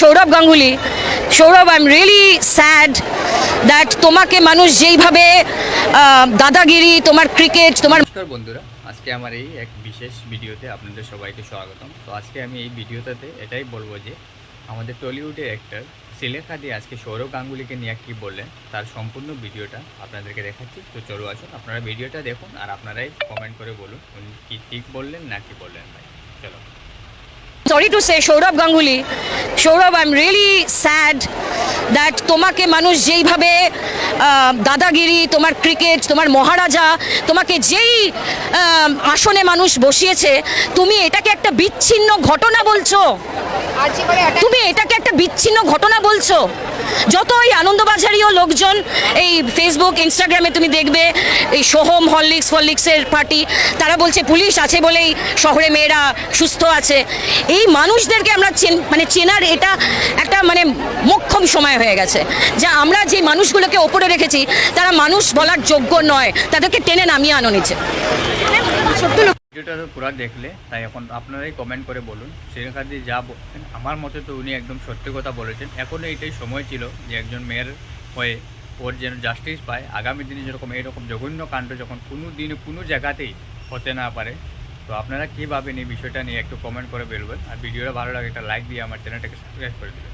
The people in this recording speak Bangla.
Sourav Ganguly Sourav I am really sad that তোমাকে মানুষ যেইভাবে দাদাগিরি তোমার ক্রিকেট তোমার নমস্কার বন্ধুরা আজকে আমার এই এক বিশেষ ভিডিওতে আপনাদের সবাইকে স্বাগতম। তো আজকে আমি এই ভিডিওটাতে এটাই বলব যে আমাদের টলিউডের অ্যাক্টর সিলেখা দিয়ে আজকে সৌরভ গাঙ্গুলিকে নিয়ে কী বললেন তার সম্পূর্ণ ভিডিওটা আপনাদেরকে দেখাচ্ছি। তো চলো আসুন আপনারা ভিডিওটা দেখুন আর আপনারাই কমেন্ট করে বলুন উনি কি ঠিক বললেন না কি বললেন ভাই। চলো। Sorry to say Sourav Ganguly Sourav I am really sad that তোমাকে মানুষ যেইভাবে দাদাগিরি, তোমার ক্রিকেট তোমার মহারাজা, তোমাকে যেই আসনে মানুষ বসিয়েছে, তুমি এটাকে একটা বিচ্ছিন্ন ঘটনা বলছো? তুমি এটাকে একটা বিচ্ছিন্ন ঘটনা বলছো। যত ওই আনন্দবাজারিও লোকজন এই ফেসবুক ইনস্টাগ্রামে তুমি দেখবে এই সোহম হরলিক্স ফরলিক্সের পার্টি তারা বলছে পুলিশ আছে বলেই শহরে মেয়েরা সুস্থ আছে। এই মানুষদেরকে আমরা চেন- মানে চেনার এটা একটা মানে মোক্ষম সময় হয়ে গেছে। যা আমরা যে মানুষগুলোকে ওপরে রেখেছি তারা মানুষ বলার যোগ্য নয়। তাদেরকে টেনে নামিয়ে আনো নিচে। ভিডিওটা তো পুরো দেখলে, তাই এখন আপনারাই কমেন্ট করে বলুন শ্রীরেখা দিয়ে যা বলছেন। আমার মতে তো উনি একদম সত্যি কথা বলেছেন। এখনও এটাই সময় ছিল যে একজন মেয়ের হয়ে ওর যেন জাস্টিস পায়। আগামী দিনে যেরকম এরকম জঘন্য কাণ্ড যখন কোনো দিনে কোনো জায়গাতেই হতে না পারে, তো আপনারা কী ভাবেন এই বিষয়টা নিয়ে একটু কমেন্ট করে বলবেন আর ভিডিওটা ভালো লাগে একটা লাইক দিয়ে আমার চ্যানেলটাকে সাবস্ক্রাইব করে দেবেন।